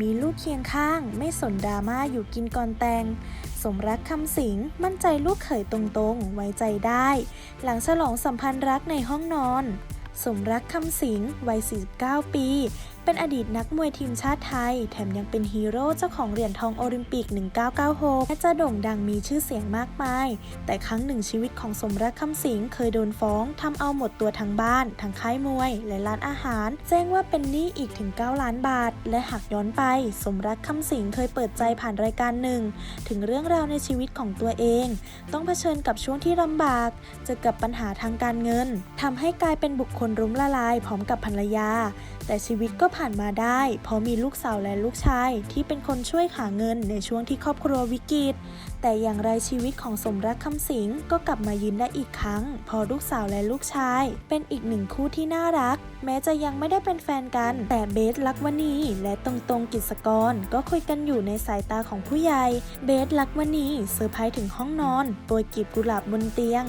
มีลูกเคียงข้าง ไม่สนดราม่าอยู่กินก่อนแต่ง สมรักคำสิง มั่นใจลูกเขยตรงๆ ไว้ใจได้ หลังฉลองสัมพันธ์รักในห้องนอน สมรักคำสิงวัย 49 ปี เป็นอดีตนักมวยทีมชาติไทย แถมยังเป็นฮีโร่เจ้าของเหรียญทองโอลิมปิก 1996 และจะโด่งดังมีชื่อเสียงมากมาย แต่ครั้งหนึ่งชีวิตของสมรักคำสิงเคยโดนฟ้องทำเอาหมดตัวทั้งบ้าน ทั้งค่ายมวย และร้านอาหาร แจ้งว่าเป็นหนี้อีกถึง 9 ล้านบาท และหากย้อนไป สมรักคำสิงเคยเปิดใจผ่านรายการหนึ่ง ถึงเรื่องราวในชีวิตของตัวเอง ต้องเผชิญกับช่วงที่ลำบากเจอกับปัญหาทางการเงินทำให้กลายเป็นบุคคลรุมละลายพร้อมกับภรรยา แต่ชีวิตก็ผ่านมาได้ เพราะมีลูกสาวและลูกชาย ที่เป็นคนช่วยหาเงินในช่วงที่ครอบครัววิกฤต แต่อย่างไรชีวิตของสมรักคำสิงก็กลับมายิ้มได้อีกครั้ง พอลูกสาวและลูกชาย เป็นอีกหนึ่งคู่ที่น่ารัก แม้จะยังไม่ได้เป็นแฟนกัน แต่เบสลักวณีและตรงตรงกิจกร ก็คุยกันอยู่ในสายตาของผู้ใหญ่ เบสลักวณีเซอร์ไพรส์ถึงห้องนอนโปรยกีบกุหลาบบนเตียง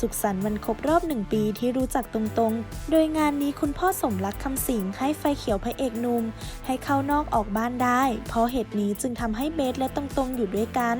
สุขสันต์วันครบรอบหนึ่งปีที่รู้จักตรงๆ โดยงานนี้คุณพ่อสมรักคำสิงให้ไฟเขียวพระเอกหนุ่ม ให้เข้านอกออกบ้านได้ เพราะเหตุนี้จึงทำให้เบสและตรงๆอยู่ด้วยกัน